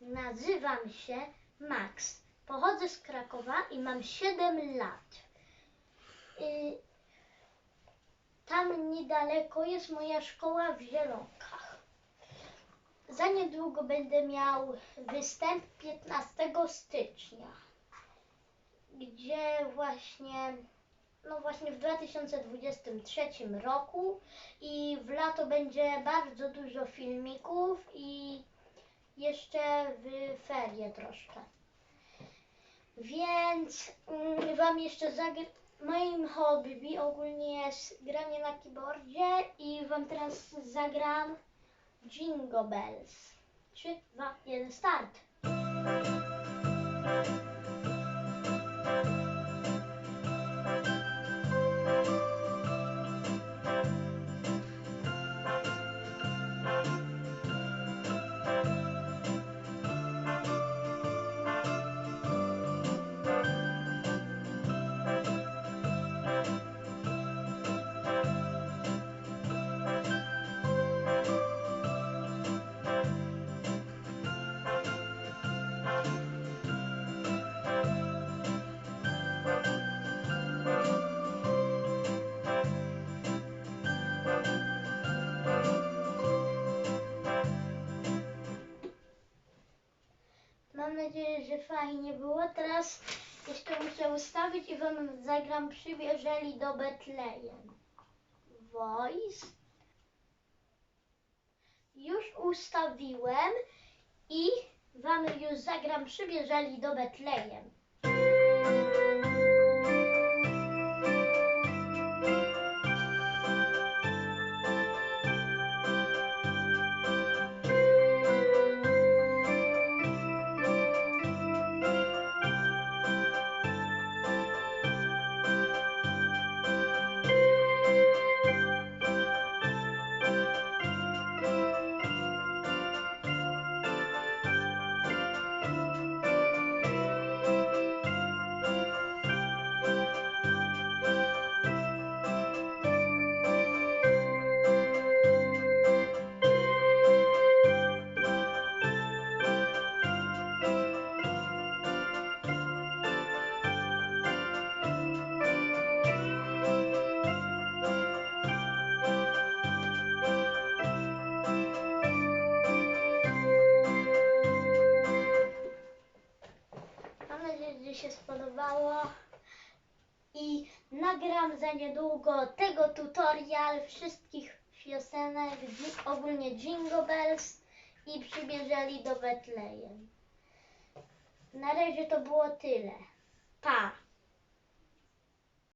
Nazywam się Max. Pochodzę z Krakowa i mam 7 lat. Y, Tam niedaleko jest moja szkoła w Zielonkach. Za niedługo będę miał występ 15 stycznia, gdzie właśnie, no właśnie w 2023 roku i w lato będzie bardzo dużo filmików i jeszcze w ferie troszkę. Więc mm, wam jeszcze zagr... Moim hobby ogólnie jest granie na keyboardzie i wam teraz zagram Jingle Bells. 3, 2, 1, start! Mam nadzieję, że fajnie było. Teraz jeszcze muszę ustawić i wam zagram Przybierzeli do Betlejem. Voice. Już ustawiłem i wam już zagram Przybierzeli do Betlejem. Spodobało. I nagram za niedługo tego tutorial wszystkich piosenek, ogólnie Jingle Bells i przybierzeli do Betlejem. Na razie to było tyle.